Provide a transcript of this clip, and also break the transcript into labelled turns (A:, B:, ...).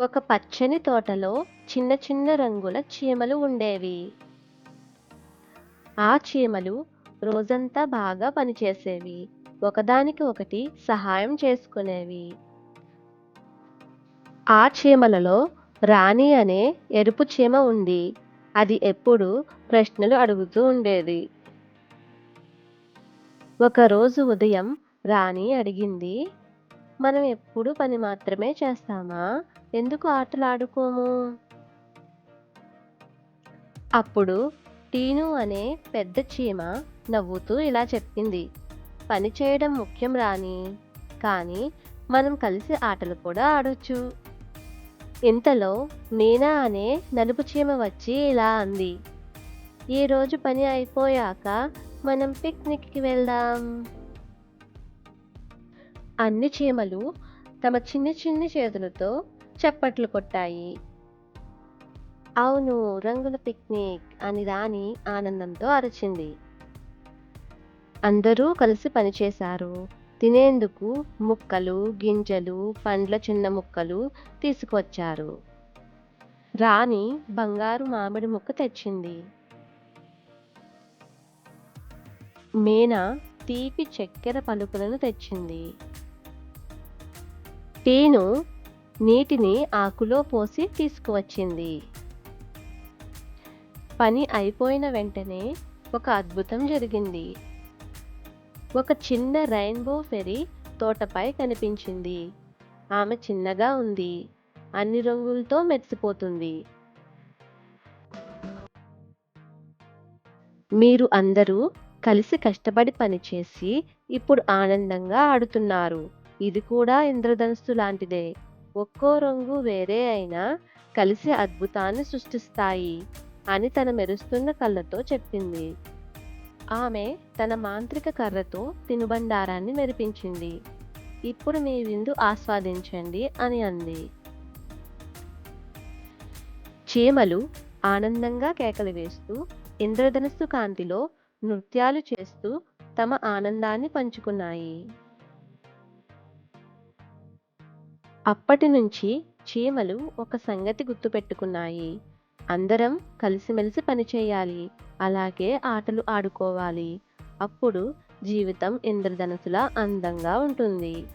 A: ఒక పచ్చని తోటలో చిన్న చిన్న రంగుల చీమలు ఉండేవి. ఆ చీమలు రోజంతా బాగా పనిచేసేవి. ఒకదానికి ఒకటి సహాయం చేసుకునేవి. ఆ చీమలలో రాణి అనే ఎరుపు చీమ ఉంది. అది ఎప్పుడు ప్రశ్నలు అడుగుతూ ఉండేది. ఒకరోజు ఉదయం రాణి అడిగింది మనం ఎప్పుడు పని మాత్రమే చేస్తామా? ఎందుకు ఆటలు ఆడుకోము? అప్పుడు టీను అనే పెద్ద చీమ నవ్వుతూ ఇలా చెప్పింది. పని చేయడం ముఖ్యం రాని కానీ మనం కలిసి ఆటలు కూడా ఆడొచ్చు. ఇంతలో మీనా అనే నలుపు చీమ వచ్చి ఇలా అంది. ఈరోజు పని అయిపోయాక మనం పిక్నిక్కి వెళ్దాం. అన్ని చీమలు తమ చిన్ని చిన్ని చేతులతో చప్పట్లు కొట్టాయి. అవును రంగుల పిక్నిక్ అని రాణి ఆనందంతో అరిచింది. అందరూ కలిసి పనిచేశారు తినేందుకు ముక్కలు గింజలు పండ్ల చిన్న ముక్కలు తీసుకొచ్చారు రాణి బంగారు మామిడి ముక్క తెచ్చింది. మీనా తీపి చక్కెర పలుకులను తెచ్చింది. టీను నీటిని ఆకులో పోసి తీసుకువచ్చింది. పని అయిపోయిన వెంటనే ఒక అద్భుతం జరిగింది. ఒక చిన్న రెయిన్బో ఫెరీ తోటపై కనిపించింది. ఆమె చిన్నగా ఉంది. అన్ని రంగులతో మెరిసిపోతుంది. మీరు అందరూ కలిసి కష్టపడి పనిచేసి ఇప్పుడు ఆనందంగా ఆడుతున్నారు. ఇది కూడా ఇంద్రధనుస్సు లాంటిదే. ఒక్కో రంగు వేరే అయినా కలిసి అద్భుతాన్ని సృష్టిస్తాయి అని తన మెరుస్తున్న కళ్ళతో చెప్పింది. ఆమె తన మాంత్రిక కర్రతో తినుబండారాన్ని మెరిపించింది. ఇప్పుడు మీ విందు ఆస్వాదించండి అని అంది. చీమలు ఆనందంగా కేకలు వేస్తూ ఇంద్రధనస్సు కాంతిలో నృత్యాలు చేస్తూ తమ ఆనందాన్ని పంచుకున్నాయి. అప్పటి నుంచి చీమలు ఒక సంగతి గుర్తుపెట్టుకున్నాయి. అందరం కలిసిమెలిసి పనిచేయాలి అలాగే ఆటలు ఆడుకోవాలి. అప్పుడు జీవితం ఇంద్రధనుసులా అందంగా ఉంటుంది.